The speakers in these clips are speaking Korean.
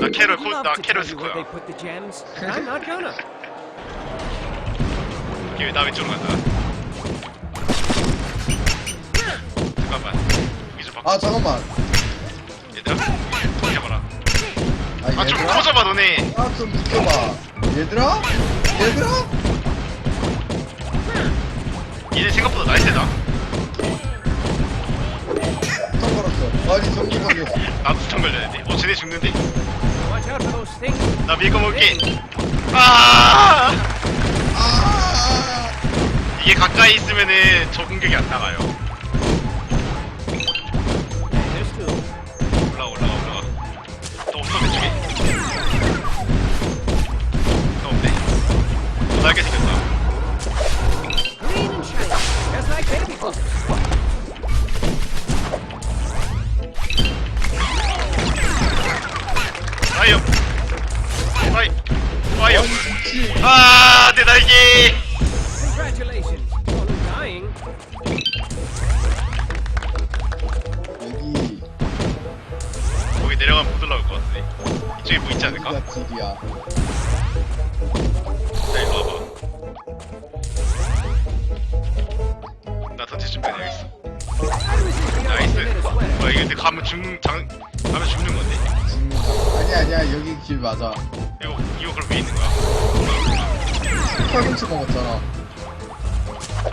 나 캐럴 love 나 캐럴 not gonna. 오케이, 나 왼쪽으로 간다. 잠깐만. 여기 좀 바꿔. 아 잠깐만 얘들아, 통 해봐라. 아 아, 좀 얘들아 커져봐, 너네. 아좀 비켜봐 얘들아 얘들아 얘네 생각보다 나이 세다. 턴 걸었어 아니 전기 걸렸어 나도 스턴 걸려야 돼. 어, 쟤네 죽는데? Watch out for those things. 나 밀고 먹게. 아! 아 이게 가까이 있으면은 저 공격이 안 나가요. There's two. 올라가, 올라가, 올라가. 또 없어, 왼쪽에. 또 없네. 또 날개 생겼다.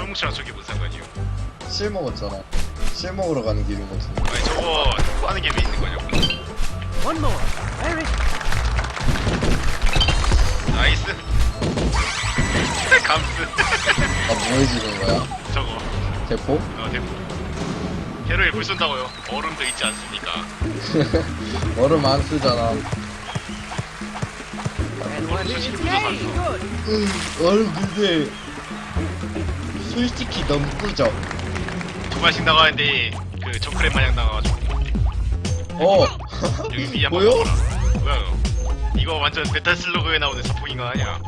설뭉치랑 저기 무슨 상관이요? 실 먹었잖아 실 먹으러 가는 길인 것 같은데 아니, 저거 하는 게 왜 있는 거냐고. One more. There it 나이스. 감스. 아 뭐 해주는 거야? 저거. 대포? 어, 대포. 테러에 불 쏜다고요. 얼음도 있지 않습니까? 얼음 안 쓰잖아 And one Just is keep it yay, up. good. 음, 얼음 근데 솔직히 너무 두 발씩 나가는데 그 저크랩 마냥 나가가지고 어 여기 위에 한번? 봐봐라. 뭐야 이거? 이거 완전 메탈 슬러그에 나오는 거 아니야?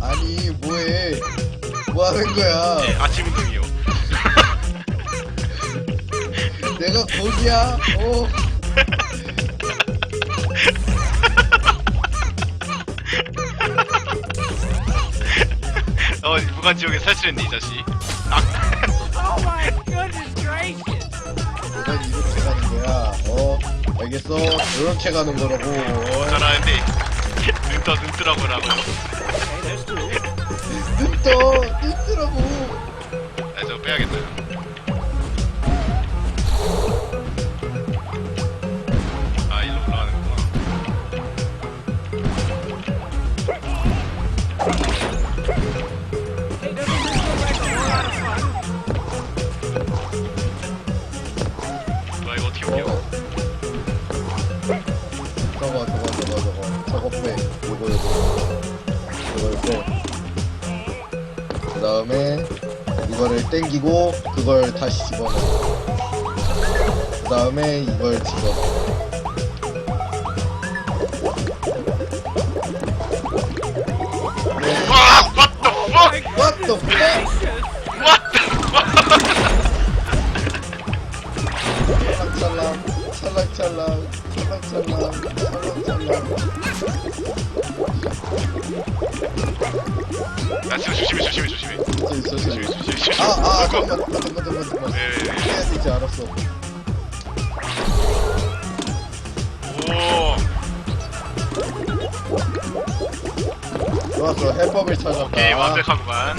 아니 뭐해 뭐 하는 거야 네, 아침 운동이요. 내가 거기야 어 어 무관 지역에 살출했네 이 자식. 아, Oh my goodness gracious. 내가 이렇게 가는 거야 어 알겠어 이렇게 가는 거라고 어, 잘하는데 눈떠 눈 뜨라고 라고요. Okay, there's two. 눈떠 눈 뜨라고 아 저거 빼야겠다. 이거 어떻게? 어. 저거 저거 저거 저거 저거 빼 요거 요거 이걸 빼그 다음에 이거를 땡기고 그걸 다시 집어넣어 그 다음에 이걸 집어넣어 와! What the fuck? 찰랑찰랑 찰랑찰랑 찰랑찰랑 야 지금 조심해 조심해 조심해. 저기 저기 조심해 조심해 조심해. 아아 그거. 잠깐만 잠깐만 잠깐만 잠깐만. 해야 되지 알았어 오. 좋았어 해법을 찾았다 오케이 완벽하구만.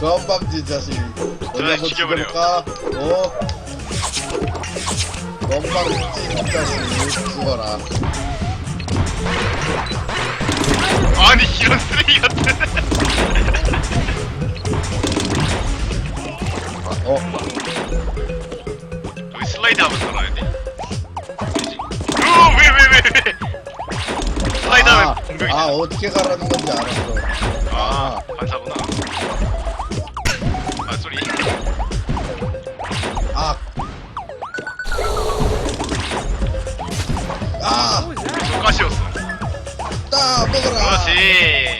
건방진 자식 어디 한번 죽여버려. 죽 어? 건방진 자식 죽어라 아니 이런 쓰레기 같은. 어? 여기 슬라이드 하면 살아야 돼. 그지? 오왜왜 왜 왜? 슬라이드 아, 하면 공격이. 아 아, 어떻게 가라는 건지 알았어 아 따! 먹어라! 그렇지.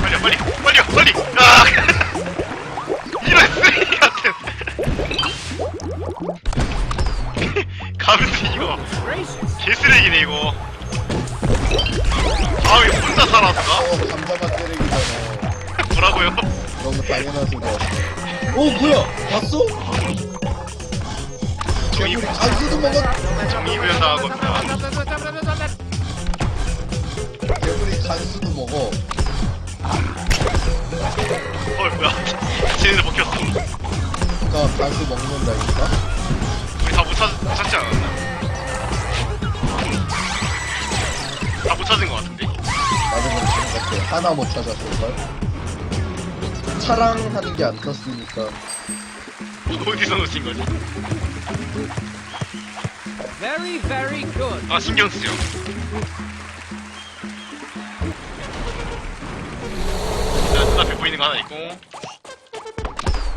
빨리 빨리 빨리 빨리. 아. 이런 쓰레기 같은. 감지 이거. 개쓰레기네 이거 아왜 혼자 살았어? 어 감자만 때리기 전에 뭐라고요? 너무 당연한 소리였어 오 뭐야 봤어? 겁니다 개구리 간수도 먹어 헐 뭐야 쟤네들 먹혔어 그니까 간수 먹는다니까 우리 다못 찾지 않았나? 다 못 찾은 것 같은데 나도 그렇게 생각해 하나 못 찾았을걸 차랑 하는 게 안 떴으니까 어디서 놓친 거지? Very, very good. 아 신경 쓰죠 자 눈앞에 보이는 거 하나 있고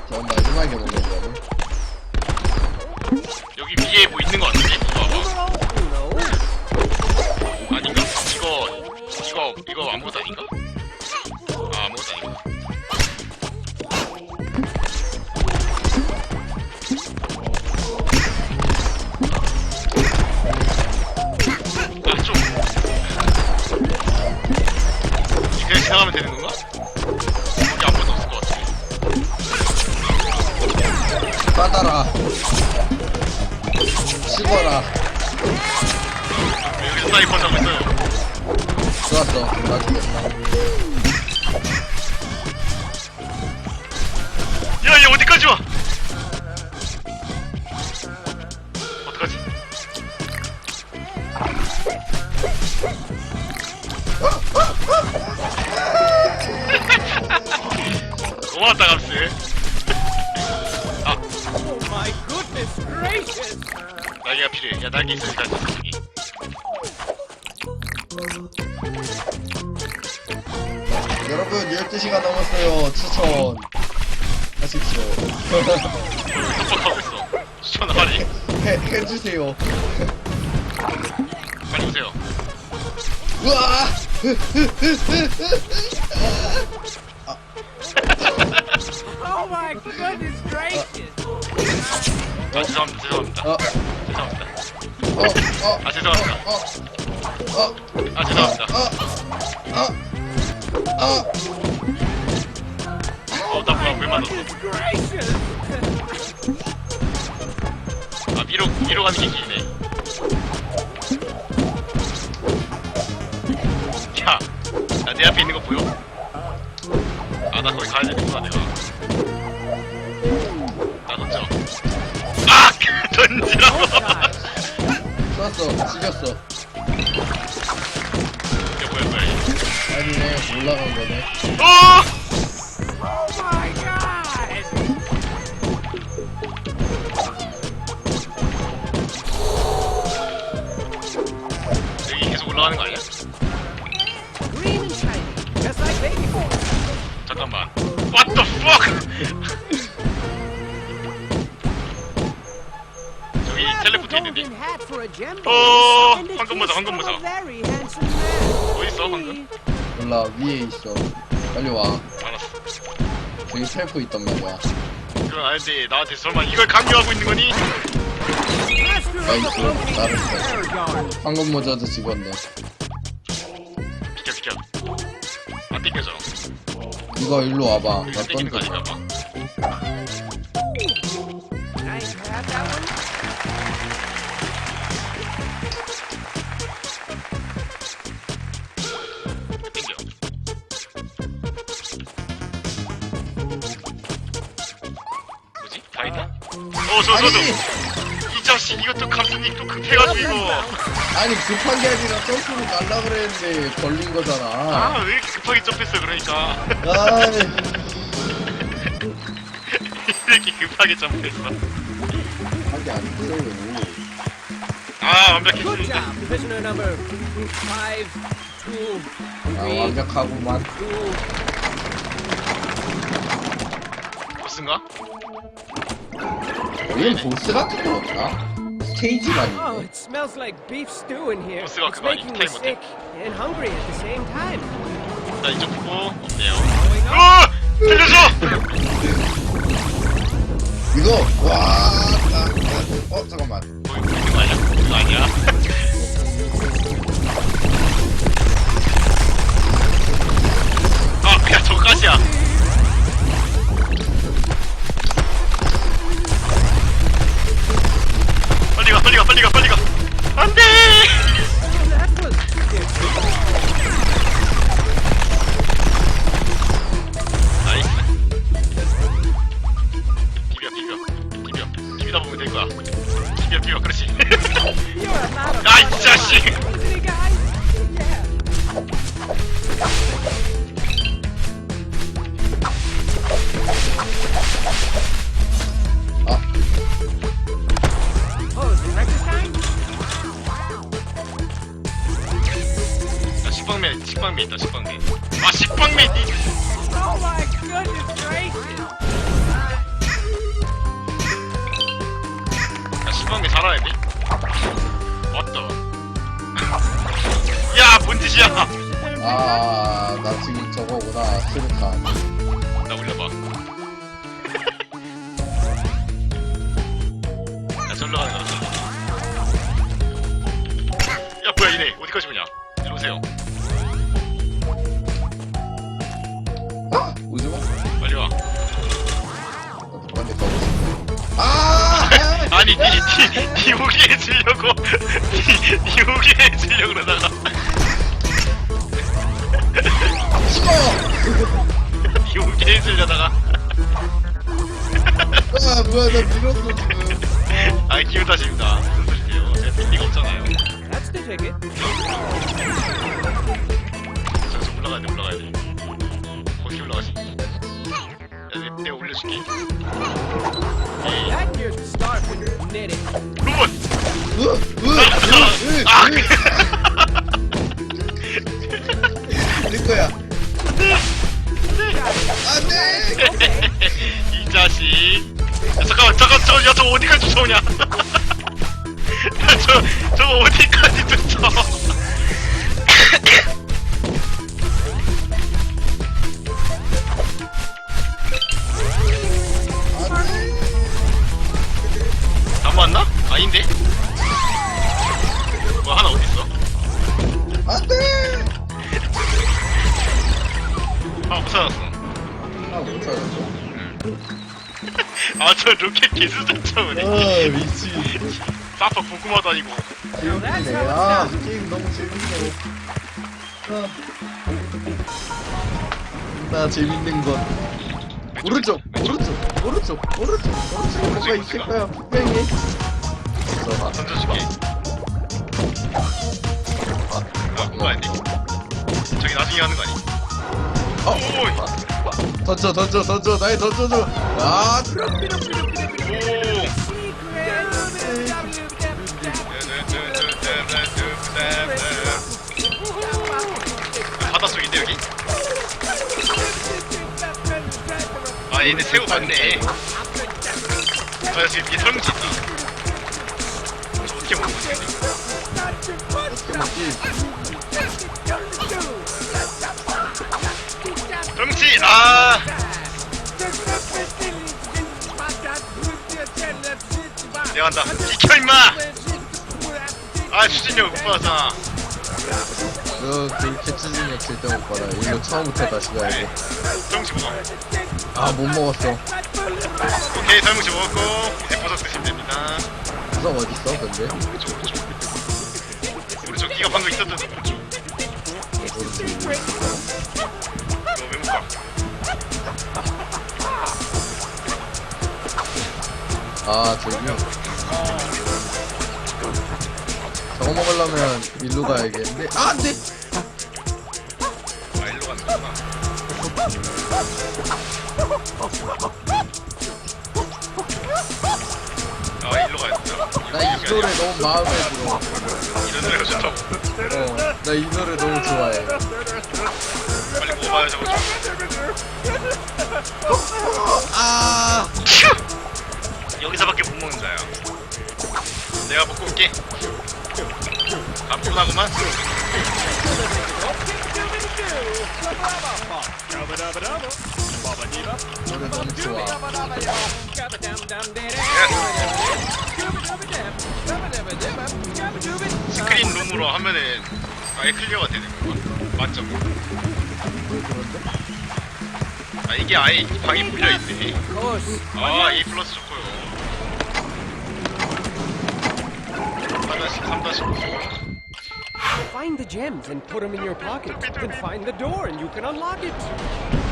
저 마지막에 먹는 거는 여기 위에 뭐 있는 거 같은데? 이거 봐봐. 아닌가? 이거 이거 이거 아무것도 아닌가? 빠다라 식어라 여기서 사이퍼 하고 있어요 좋았어 나중겠다 야, 얘 어디까지 와? 어떡하지? 고맙다, 감스. 날개가 필요해. 야, 날개 있으니까 여기. 여러분 12시간 넘었어요 추천 하십시오 협박하고 있어. 추천 빨리. 해, 해주세요 빨리 오세요. 우와 Oh my goodness gracious. 아, 죄송합니다. 죄송합니다. 어, 아, 죄송합니다. 아, 죄송합니다. 어, 어, 어, 어, 나 뭐야, 왜 맞았어? 아, 위로, 위로 가는 게 길네. 야, 야, 내 앞에 있는 거 보여? 아, 나 거기 가야 되는구나, 내가. 나 던져. 아! 던지라고! 쐈어, 죽였어. 이게 뭐야, 뭐야, 이게. 아니네, 올라간 거네. 어! Oh. 여기 계속 올라가는 거 아니야? Green and shiny. Just like baby boy. 잠깐만. What the fuck! 어, 황금 모자, 황금 모자. handsome man. 어딨어, 방금? 몰라, 위에 있어. 빨리 와. 알았어. 저기 텔포 있단 말이야. 그건 아닌데, 나한테 설마 이걸 강요하고 있는 거니? 황금 모자도 집었네. 비켜, 비켜. 안 땡겨져. 이거 일로 와봐. 나 땡기는 거 던져. 아닌가 봐. 어, 저, 저, 아니, 저. 이 자식, 이것도 감독님 또 급해가지고, 이거. 아니, 급한 게 아니라 점프로 갈라 그랬는데 걸린 거잖아. 아, 왜 이렇게 급하게 점프했어, 그러니까. 아이, 이렇게 급하게 점프했어. 하게 안 돼요. 아, Good 완벽했습니다. job, prisoner number five, two, 아, three, 완벽하구만. two. 보스인 가? 여긴 보스 같은 거 없나? 스테이지만 Oh, 있네. it smells like beef stew in here. 보스가 It's 그거 아니, making me sick and hungry at the same time. 자, 이쪽 보고, 없네요. Going up. 어! 들려줘! 이거, 와, 어 잠깐만 뭐 이거 이거 아니야? 이거 아니야? 아, 야, 저까지야. 안 돼! 절로 거야, 절로. 야, 뭐야, 이네. 어디까지 오냐? 이리 오세요. 아! 오지 마 빨리 와. 가고 싶어 아! 아니, 니, 니, 니 오게 해주려고. 니, 니 오게 해주려고 그러다가. 죽어! 니 오게 해주려다가. 아 뭐야 나 밀었어 아, 기분 탓입니다. 소리세요? 제가 빌리가 없잖아요. That's the ticket. 저기서 올라가야 돼, 올라가야 돼. 어떻게 올라가지? 야, 내, 내가 올려줄게. 에이, That here's the start when you're knitting. 로봇! 으! 으! 으! 으! 나 재밌는 건 오른쪽 오른쪽 오른쪽 오른쪽 오른쪽 뭐가 있을 거야 분명히 들어가 던져줄게. 아, 그거 아닌데? 저기 나중에 하는 거 아니? 어 오이! 던져 던져 던져 나에 던져줘 아 오! 바닷속인데 여기? 아 얘네 새우 봤네 아 여기 뒤에 설뭉치 있다 저 어떻게 먹는 거지 설뭉치! 아! 내가 한다 비켜 임마! 아 추진력 못 받았잖아 너 그 캐치진력 절대 못 받아 이거 처음부터 다시 가야 설뭉치 먹어 돼아못 먹었어. 오케이 설뭉치 먹었고 이제 버섯 드시면 됩니다. 구석 어딨어 근데? 오른쪽 오른쪽 오른쪽 니가 방금 있었던 오른쪽 이거 왜 못 가? 아 저기요 저거 먹으려면 일로 가야겠는데? 아 안돼 아 일로 가야 된다 나 이 노래 너무 마음에 들어. 이런 노래가 좋다고. 어 나 이 노래 너무 좋아해. 빨리 먹어봐요 저거 좀. 아! 여기서밖에 못 먹는다요 내가 먹고 올게. 가뿐하구만 스크린 룸으로 하면은 아예 클리어가 되는. 만점. 그런데? 아 이게 아예 이 방이 풀려 있네. 아 A 플러스 좋고요. 4다시 3다시 Find the gems and put them in your pocket. Then find the door and you can unlock it.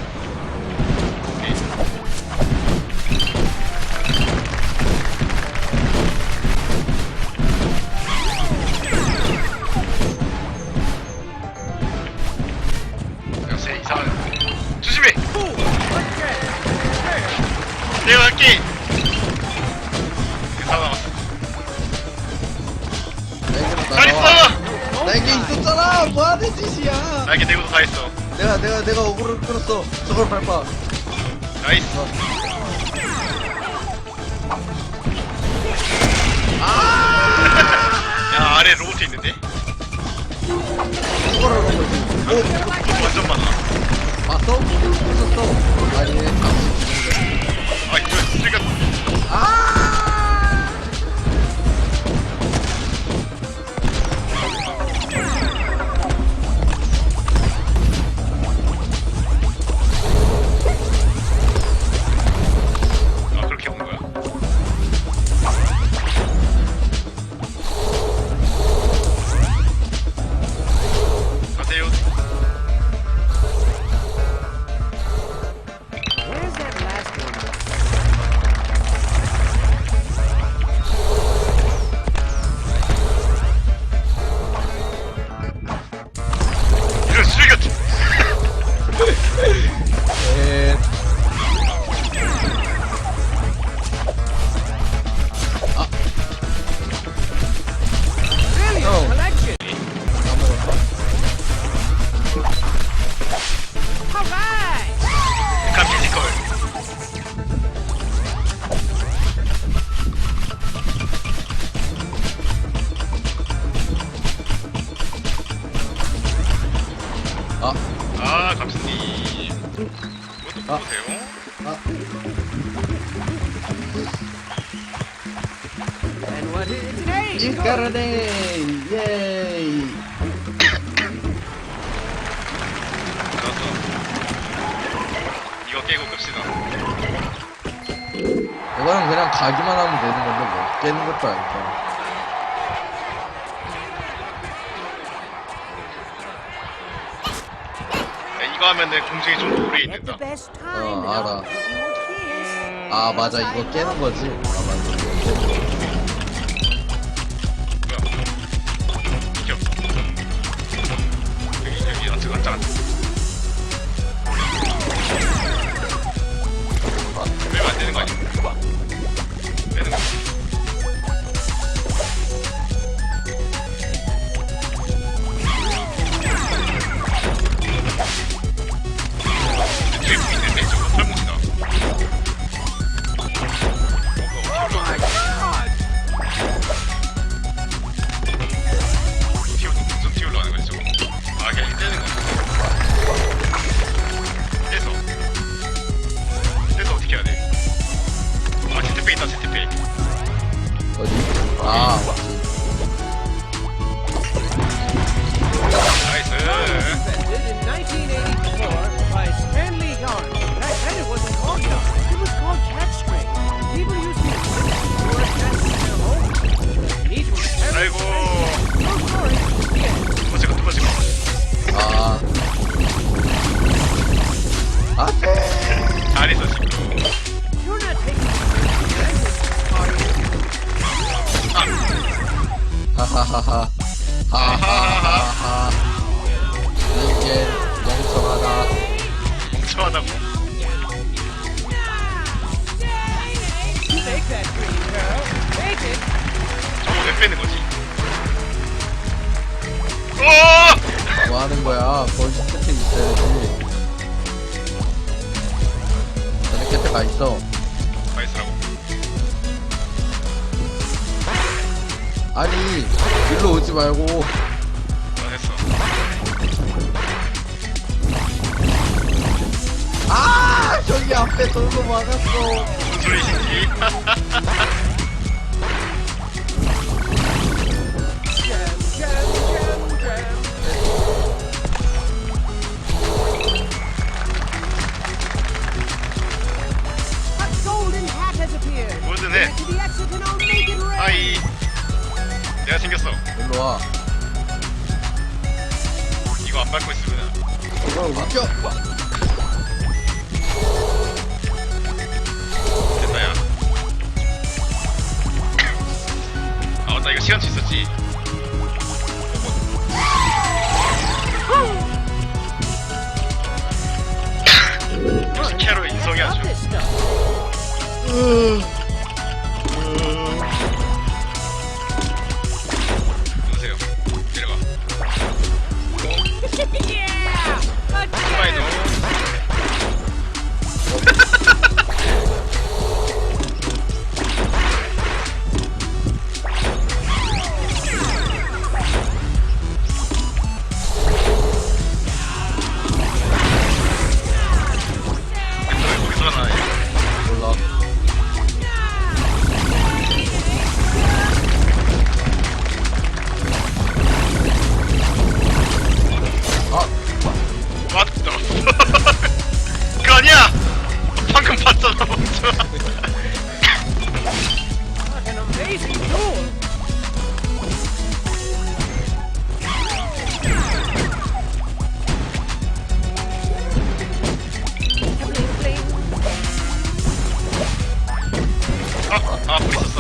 거지. 오, 완전 많 이거는 그냥 가기만 하면 되는 건데 뭐 깨는 것도 아니고. 야, 이거 하면은 공중에 좀더 오래 있는다. 어. 알아. 아 맞아 이거 깨는 거지. 아 맞아. 하하하하. 이게 멍청하다. 멍청하다고. 저거 왜 빼는 거지? 오! 뭐 하는 거야? 거기 끝에 있어야지. 끝에 가 있어. 나이스라고. 아니, 일로 오지 말고. 아, 저기 앞에 돌로 막았어. 무슨 소리신지? 아, 아,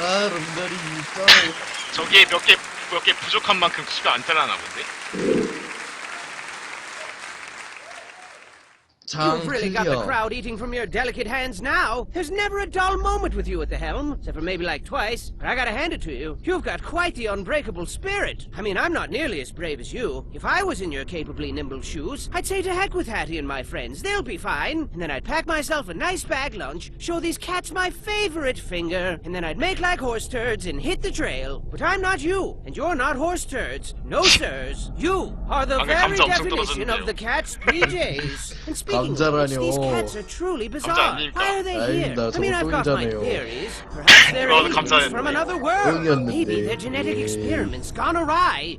아, 름다리 있어. 저기에 몇 개, 몇 개 부족한 만큼 수가 안 잘라나 본데? You've really got the crowd eating from your delicate hands now. There's never a dull moment with you at the helm, except for maybe like twice. But I gotta hand it to you. You've got quite the unbreakable spirit. I mean, I'm not nearly as brave as you. If I was in your capably nimble shoes, I'd say to heck with Hattie and my friends. They'll be fine. And then I'd pack myself a nice bag lunch, show these cats my favorite finger, and then I'd make like horse turds and hit the trail. But I'm not you, and you're not horse turds. No, sirs. You are the very definition of the cat's PJs. And speaking 남자라뇨.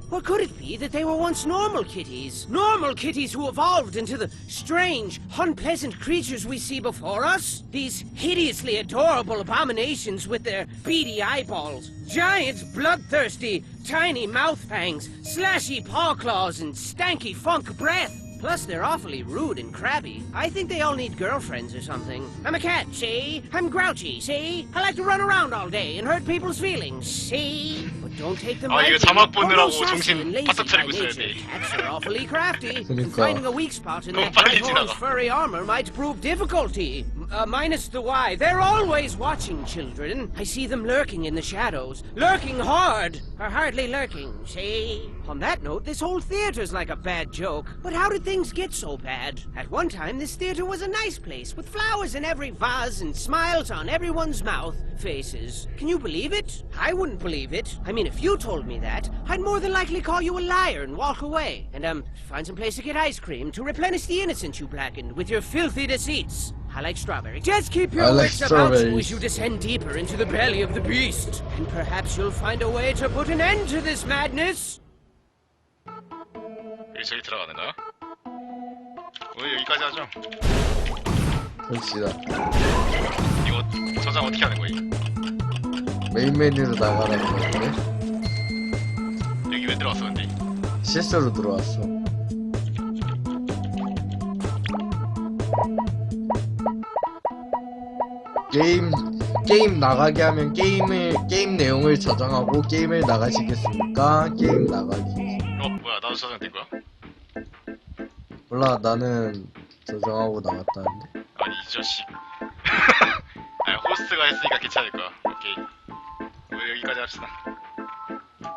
What could it be that they were once normal kitties? Normal kitties who evolved into the strange, unpleasant creatures we see before us? These hideously adorable abominations with their beady eyeballs. Giants, bloodthirsty, tiny mouth fangs, slashy paw claws, and stanky funk breath. Plus, they're awfully rude and crabby. I think they all need girlfriends or something. I'm a cat, see? I'm grouchy, see? I like to run around all day and hurt people's feelings, see? But don't take them 아, 이거 lightly. 자막 보느라고 Although sassy 정신 and lazy 바짝 by 차리고 있어야 nature, 돼. Cats are awfully crafty. and 그러니까. finding a weak spot in 너무 their 빨리 horn's 지나가. furry armor might prove difficulty. Uh, minus the why. They're always watching children. I see them lurking in the shadows. Lurking hard. Or hardly lurking, see? On that note, this whole theater's like a bad joke. But how did things get so bad? At one time, this theater was a nice place, with flowers in every vase and smiles on everyone's mouth. Faces. Can you believe it? I wouldn't believe it. I mean, if you told me that, I'd more than likely call you a liar and walk away. And, um, find some place to get ice cream to replenish the innocence you blackened with your filthy deceits. I like strawberry. Just keep your I like wits about you strawberries. as you descend deeper into the belly of the beast. And perhaps you'll find a way to put an end to this madness. 여기 저기 들어가는 거야? 오늘 여기까지 하죠. 그렇시다. 이거 저장 어떻게 하는 거야? 메인 메뉴로 나가라는 건데. 여기 왜 들어왔어 근데? 실수로 들어왔어. 게임 게임 나가게 하면 게임을 게임 내용을 저장하고 게임을 나가시겠습니까? 게임 나가기. 어 뭐야 나도 저장된 거야? 몰라 나는 저장하고 나갔다는데. 아니 이 자식 아 호스트가 했으니까 괜찮을 거야 오케이 뭐 여기까지 합시다